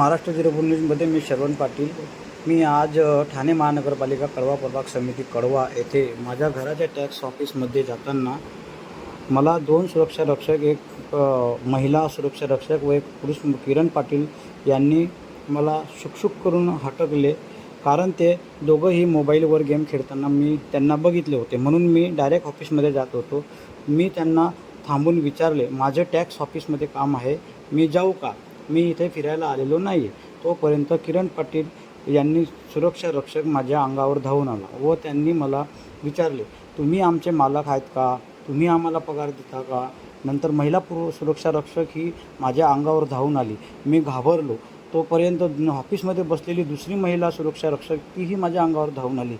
Maharashtra zero four न्यूजमध्ये मी श्रवण पाटील. मी आज ठाणे महानगरपालिका कळवा प्रभाग समिती कळवा येथे माझ्या घराच्या टॅक्स ऑफिसमध्ये जाताना मला दोन सुरक्षा रक्षक एक महिला सुरक्षा रक्षक व एक पुरुष किरण पाटील यांनी मला शुकशुक करून हटकले. कारण ते दोघंही मोबाईलवर गेम खेळताना मी त्यांना बघितले होते. म्हणून मी डायरेक्ट ऑफिसमध्ये जात होतो. मी त्यांना थांबून विचारले माझं टॅक्स ऑफिसमध्ये काम आहे मी जाऊ का? मी इथे फिरायला आलेलो नाही आहे तोपर्यंत किरण पाटील यांनी सुरक्षा रक्षक माझ्या अंगावर धावून आला व त्यांनी मला विचारले तुम्ही आमचे मालक आहेत का? तुम्ही आम्हाला पगार देता का? नंतर महिला पूर्व सुरक्षा रक्षक ही माझ्या अंगावर धावून आली. मी घाबरलो. तोपर्यंत ऑफिसमध्ये बसलेली दुसरी महिला सुरक्षा रक्षक तीही माझ्या अंगावर धावून आली.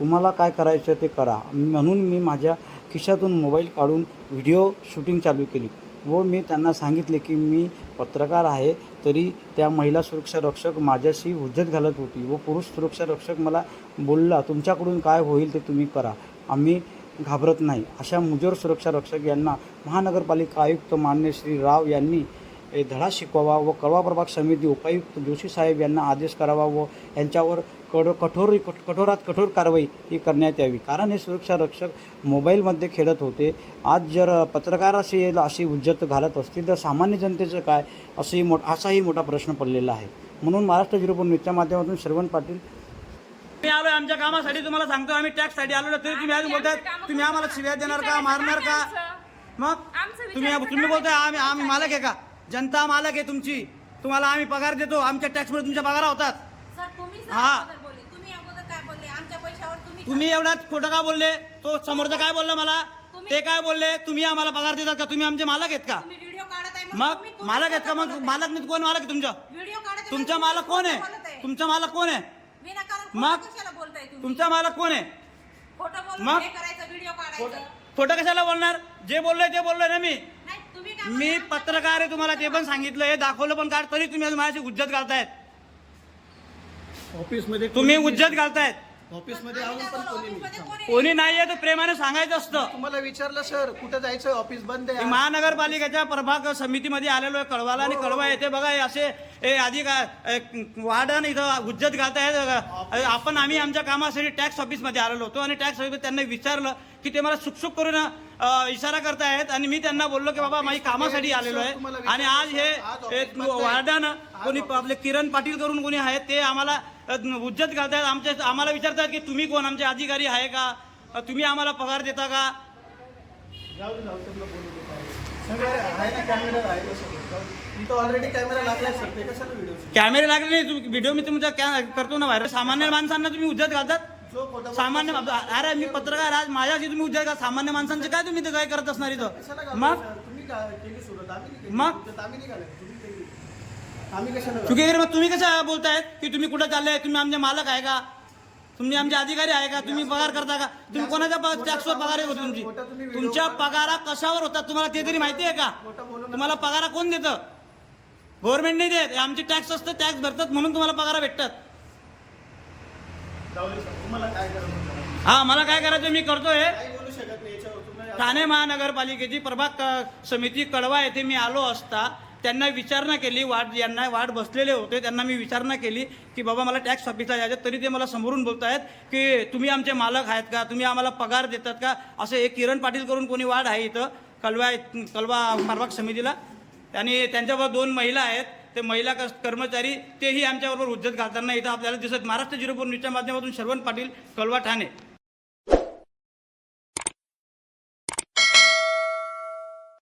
तुम्हाला काय करायचं ते करा. म्हणून मी माझ्या खिशातून मोबाईल काढून व्हिडिओ शूटिंग चालू केली. व मी त्यांना सांगितले की मी पत्रकार आहे तरी त्या महिला सुरक्षा रक्षक माझ्याशी हुज्जत घालत होती व पुरुष सुरक्षा रक्षक मला बोलला तुमच्याकडून काय होईल ते तुम्ही करा. आम्ही घाबरत नाही. अशा मुजोर सुरक्षा रक्षक यांना महानगरपालिका आयुक्त मान्य श्री राव यांनी ए, धडा शिकवावा व कळवा प्रभाग समिती उपायुक्त जोशी साहेब यांना आदेश करावा व यांच्यावर कड कठोर कठोरात कठोर कारवाई ही करण्यात यावी. कारण हे सुरक्षा रक्षक मोबाईलमध्ये खेळत होते. आज जर पत्रकाराशी अशी उज्जत घालत असतील तर सामान्य जनतेचं काय असंही मोठ असाही मोठा प्रश्न पडलेला आहे. म्हणून महाराष्ट्र झिरो न्यूजच्या माध्यमातून श्रवण पाटील मी आलोय आमच्या कामासाठी तुम्हाला सांगतो आम्ही टॅक्ससाठी आलो तरी तुम्ही आज बोलताय तुम्ही आम्हाला शिव्या देणार का मारणार का? मग? तुम्ही तुम्ही बोलताय आम्ही आम्ही मालक आहे का? जनता मालक आहे तुमची. तुम्हाला आम्ही पगार देतो. आमच्या टॅक्समुळे तुमच्या पगार होतात. हा. तुम्ही एवढ्यात खोटं का बोलले? तो समोरचा काय बोलला मला? ते काय बोलले? तुम्ही आम्हाला पगार देतात का? तुम्ही आमचे मालक आहेत का? मग मालक आहेत का? मग. मालक नाही कोण मालक आहे तुमचा? तुम्ही मालक कोण आहे? तुमचा मालक कोण आहे? मग? तुमचा मालक कोण आहे? मग? खोटं कशाला बोलणार? जे बोललोय ते बोललोय ना मी. मी? पत्रकार आहे तुम्हाला ते पण सांगितलं हे दाखवलं पण काय तरी तुम्ही माझ्याशी उज्जत घालतायत ऑफिसमध्ये तुम्ही उज्जत घालतायत आम्ही पण बोलू? कोणी ऑफिसमध्ये कोणी नाही. कोणी नाहीये तर प्रेमाने सांगायचं असतं तुम्हाला विचारलं सर कुठं जायचं ऑफिस बंद मी आहे महानगरपालिकेच्या प्रभाग समितीमध्ये आलेलो आहे कळवाला आणि कळवा येथे बघा हे असे हे आधी काय वाढण इथं हुज्जत घालतायत आपण आम्ही आमच्या कामासाठी टॅक्स ऑफिसमध्ये आलेलो होतो आणि टॅक्स ऑफिस त्यांना विचारलं की ते मला सुकसुक करून इशारा करतायत. आणि मी त्यांना बोललो की बाबा माझी कामासाठी आलेलो आहे. आणि आज हे वार्डन कोणी आपले किरण पाटील करून कोणी आहेत ते आम्हाला अ, हुज्जत घालतायत. आमच्या आम्हाला विचारतायत की तुम्ही कोण? आमचे अधिकारी आहे का? तुम्ही आम्हाला पगार देता का? कॅमेरा लागले नाही. व्हिडिओ मी तुमचा करतो ना बाहेर सामान्य माणसांना तुम्ही उज्जत घालतात? सामान्य अरे मी पत्रकार आज माझ्याशी तुम्ही उज्जत घाल सामान्य माणसांचे काय तुम्ही काय करत असणार इथं? मग? का-. मग? चुकीगर मग तुम्ही कसं बोलतायत की तुम्ही कुठं चालले? तुम्ही आमचे मालक आहे का? तुम्ही आमचे अधिकारी आहे का? तुम्ही पगार करता का? तुम्ही कोणाच्या टॅक्सवर पगार होती तुमची? तुमच्या पगारा कशावर होतात? तुम्हाला ते तरी माहिती आहे का. तुम्हाला पगारा कोण देतं? गव्हर्नमेंट नाही देत. आमचे टॅक्स असतं टॅक्स भरतात म्हणून तुम्हाला पगार भेटतात जाऊ दे सर, तुम्हाला काय करायचं करा. हा मला काय करायचं मी करतोय. ठाणे महानगरपालिकेची प्रभाग क- समिती कळवा येथे मी आलो असता त्यांना विचारणा केली वाट यांना वाट बसलेले होते त्यांना मी विचारणा केली की बाबा मला टॅक्स ऑफिसला जायचं तरी ते मला समोरून बोलत आहेत की तुम्ही आमचे मालक आहेत का? तुम्ही आम्हाला पगार देतात का? असं एक किरण पाटील करून कोणी वाढ आहे इथं कलवा कलवा प्रभाग समितीला. आणि त्यांच्याबरोबर दोन महिला आहेत ते महिला कस कर्मचारी तेही आमच्याबरोबर उज्जत घालताना इथं आपल्याला दिसत महाराष्ट्र झिरोपूर न्यूजच्या माध्यमातून श्रवण पाटील कलवा ठाणे.